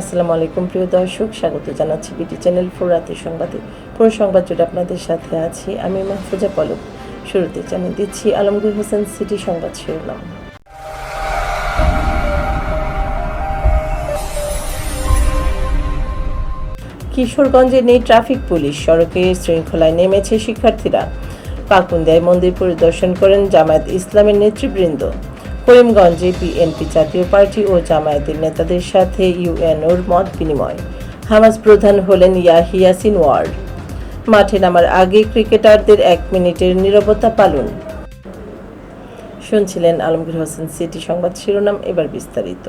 আসসালামু আলাইকুম, প্রিয় দর্শক। স্বাগত জানাচ্ছি বিটি চ্যানেল ফোর রাতের সংবাদে। পুরো সংবাদ জুড়ে আপনাদের সাথে আছি আমি মাহফুজা পলক। শুরুতে জানিয়ে দিচ্ছি, আলমগীর হোসেন সিটি সংবাদ শিরোনাম। কিশোরগঞ্জে নেই ট্রাফিক পুলিশ, সড়কে শৃঙ্খলায় নেমেছে শিক্ষার্থীরা। পাকুন্দিয়ায় মন্দির পরিদর্শন করেন জামায়াত ইসলামের নেতৃবৃন্দ। করিমগঞ্জে বিএনপি জাতীয় পার্টি ও জামায়াতের নেতাদের সাথে ইউএনওর মত বিনিময়। হামাস প্রধান হলেন ইয়াহিয়া সিনওয়ার। মাঠে নামার আগে ক্রিকেটারদের এক মিনিটের নীরবতা পালন। শুনছিলেন আলমগীর হোসেন সিটি সংবাদ শিরোনাম, এবার বিস্তারিত।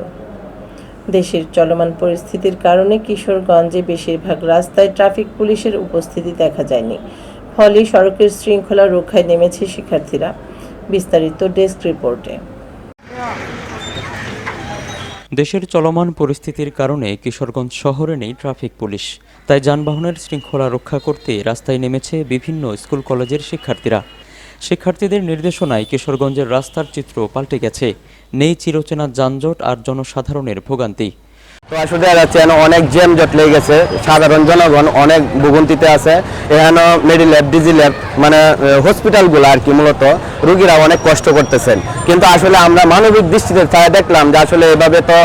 দেশের চলমান পরিস্থিতির কারণে কিশোরগঞ্জে বেশিরভাগ রাস্তায় ট্রাফিক পুলিশের উপস্থিতি দেখা যায়নি। ফলে সড়কের শৃঙ্খলা রক্ষায় নেমেছে শিক্ষার্থীরা। বিস্তারিত ডেস্ক রিপোর্টে। দেশের চলমান পরিস্থিতির কারণে কিশোরগঞ্জ শহরে নেই ট্রাফিক পুলিশ। তাই যানবাহনের শৃঙ্খলা রক্ষা করতে রাস্তায় নেমেছে বিভিন্ন স্কুল কলেজের শিক্ষার্থীরা। শিক্ষার্থীদের নির্দেশনায় কিশোরগঞ্জের রাস্তার চিত্র পাল্টে গেছে। নেই চিরচেনা যানজট আর জনসাধারণের ভোগান্তি। আসলে যাচ্ছে অনেক জ্যাম জট লেগে গেছে। সাধারণ জনগণ অনেক ভুগন্তিতে আছে। এখানে মেডিল্যাব ডিজিল্যাব ডিজি ল্যাব মানে হসপিটালগুলো আর কি মূলত রুগীরা অনেক কষ্ট করতেছেন। কিন্তু আসলে আমরা মানবিক দৃষ্টিতে তাই দেখলাম যে আসলে এভাবে তো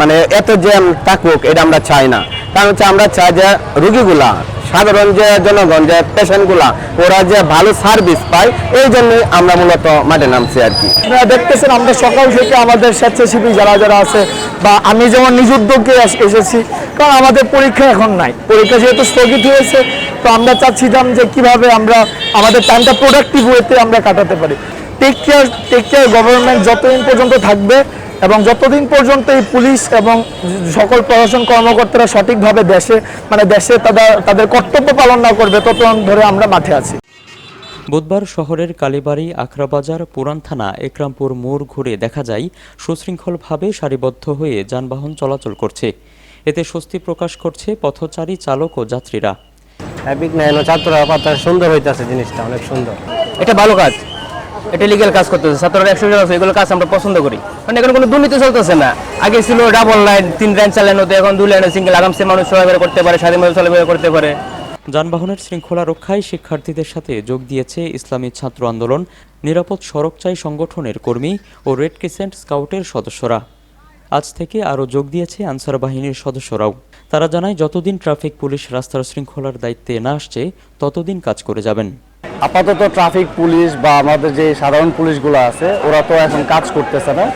মানে এত জ্যাম থাকুক, এটা আমরা চাই না। কারণ হচ্ছে আমরা চাই যে রুগীগুলা সাধারণ যে জনগণ, যে পেশেন্টগুলা, ওরা যে ভালো সার্ভিস পায়, এই জন্যই আমরা মূলত মাঠে নামছি আর কি। দেখতেছেন, আমরা সকাল থেকে আমাদের স্বেচ্ছাসেবী যারা যারা আছে, বা আমি যেমন নিজ উদ্যোগে এস- এসেছি, কারণ আমাদের পরীক্ষা এখন নাই। পরীক্ষা যেহেতু স্থগিত হয়েছে, তো আমরা চাচ্ছিলাম যে কীভাবে আমরা আমাদের টাইমটা প্রোডাক্টিভ ওয়েতে আমরা কাটাতে পারি। Take care take care government যতদিন পর্যন্ত থাকবে এবং যতদিন পর্যন্ত এই পুলিশ এবং সকল প্রশাসন কর্মকর্তারা সঠিকভাবে দেশে মানে দেশে তাদের তাদের কর্তব্য পালন না করবে ততক্ষণ ধরে আমরা মাঠে আছি। বুধবার শহরের কালীবাড়ি আখড়াবাজার পুরান থানা একরামপুর মোড় ঘুরে দেখা যায় সুশৃঙ্খলভাবে সারিবদ্ধ হয়ে যানবাহন চলাচল করছে। এতে স্বস্তি প্রকাশ করছে পথচারী চালক ও যাত্রীরা। ছাত্ররা কথা সুন্দর হইতেছে জিনিসটা অনেক সুন্দর। এটা ভালো কাজ। এটা লিগেল কাজ করতেছে। ছাত্ররা একশো আছে, এগুলো কাজ আমরা পছন্দ করি। কারণ এখানে কোনো দুর্নীতি চলতেছে না। আগে ছিল ডাবল লাইন তিন লাইন চার লাইন হতো, এখন দুই লাইনে সিঙ্গেল আরামসে মানুষ চলাফেরা করতে পারে স্বাধীনভাবে চলাফেরা করতে পারে। যানবাহনের শৃঙ্খলা রক্ষায় শিক্ষার্থীদের সাথে যোগ দিয়েছে ইসলামী ছাত্র আন্দোলন, নিরাপদ সড়ক চাই সংগঠনের কর্মী ও রেড ক্রিসেন্ট স্কাউটের সদস্যরা। আজ থেকে আরও যোগ দিয়েছে আনসার বাহিনীর সদস্যরাও। তারা জানায়, যতদিন ট্রাফিক পুলিশ রাস্তার শৃঙ্খলার দায়িত্বে না আসছে, ততদিন কাজ করে যাবেন। আপাতত ট্রাফিক পুলিশ বা আমাদের যে সাধারণ পুলিশগুলো আছে ওরা তো এখন কাজ করতেছে না।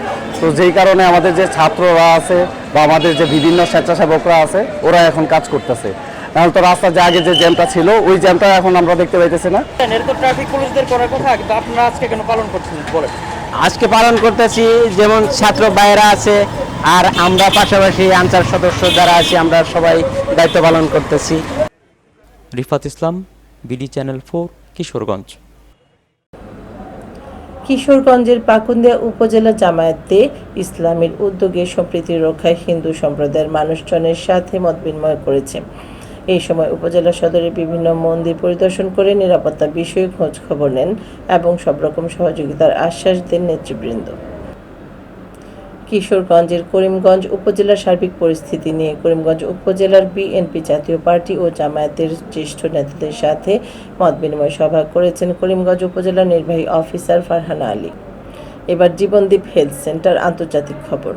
তো যেই কারণে আমাদের যে ছাত্ররা আছে বা আমাদের যে বিভিন্ন স্বেচ্ছাসেবকরা আছে ওরা এখন কাজ করতেছে। নাহলে তো রাস্তার যে আগে যে জ্যামটা ছিল ওই জ্যামটা এখন আমরা দেখতে পাইতেছি না। আজকে পালন করতেছি যেমন ছাত্র বাইরা আছে আর আমরা পাশাপাশি আনসার সদস্য যারা আছি আমরা সবাই দায়িত্ব পালন করতেছি। Rifat Islam BD channel four. Kishoreganj. কিশোরগঞ্জের পাকুন্দিয়া উপজেলা জামায়াতে ইসলামের উদ্যোগে সম্প্রীতি রক্ষায় হিন্দু সম্প্রদায়ের মানুষজনের সাথে মত বিনিময় করেছে। এই সময় উপজেলা সদরে বিভিন্ন মন্দির পরিদর্শন করে নিরাপত্তা বিষয়ে খোঁজ খবর নেন এবং সব রকম সহযোগিতার আশ্বাস দেন নেতৃবৃন্দ। কিশোরগঞ্জের করিমগঞ্জ উপজেলার সার্বিক পরিস্থিতি নিয়ে করিমগঞ্জ উপজেলার বিএনপি জাতীয় পার্টি ও জামায়াতের জ্যেষ্ঠ নেতাদের সাথে মত বিনিময় সভা করেছেন করিমগঞ্জ উপজেলার নির্বাহী অফিসার ফারহানা আলী। এবার জীবনদীপ হেলথ সেন্টার আন্তর্জাতিক খবর।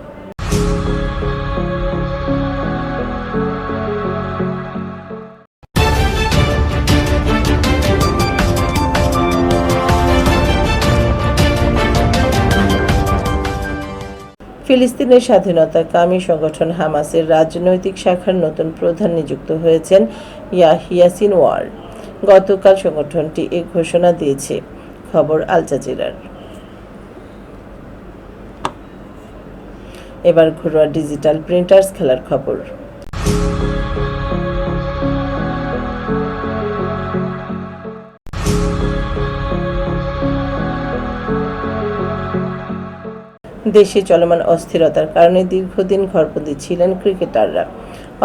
ফিলিস্তিনের স্বাধীনতা স্বাধীনতাকামী সংগঠন হামাসের রাজনৈতিক শাখার নতুন প্রধান নিযুক্ত হয়েছেন ইয়াহিয়াসিন ওয়ার গতকাল সংগঠনটি এ ঘোষণা দিয়েছে। খবর আল জাজিরার। এবার ঘরোয়া ডিজিটাল প্রিন্টার্স খেলার খবর। দেশে চলমান অস্থিরতার কারণে দীর্ঘদিন ঘরবন্দি ছিলেন ক্রিকেটাররা।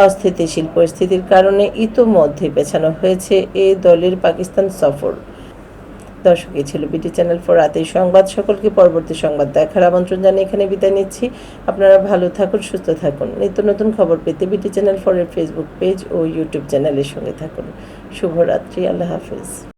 অস্থিতিশীল পরিস্থিতির কারণে ইতোমধ্যে পেছানো হয়েছে এ দলের পাকিস্তান সফর। দর্শক এই ছিল বিটি চ্যানেল ফোর রাতের সংবাদ। সকলকে পরবর্তী সংবাদ দেখার আমন্ত্রণ জানিয়ে এখানে বিদায় নিচ্ছি। আপনারা ভালো থাকুন, সুস্থ থাকুন। নিত্য নতুন খবর পেতে বিটি চ্যানেল ফোরের ফেসবুক পেজ ও ইউটিউব চ্যানেলের সঙ্গে থাকুন। শুভরাত্রি, আল্লাহ হাফিজ।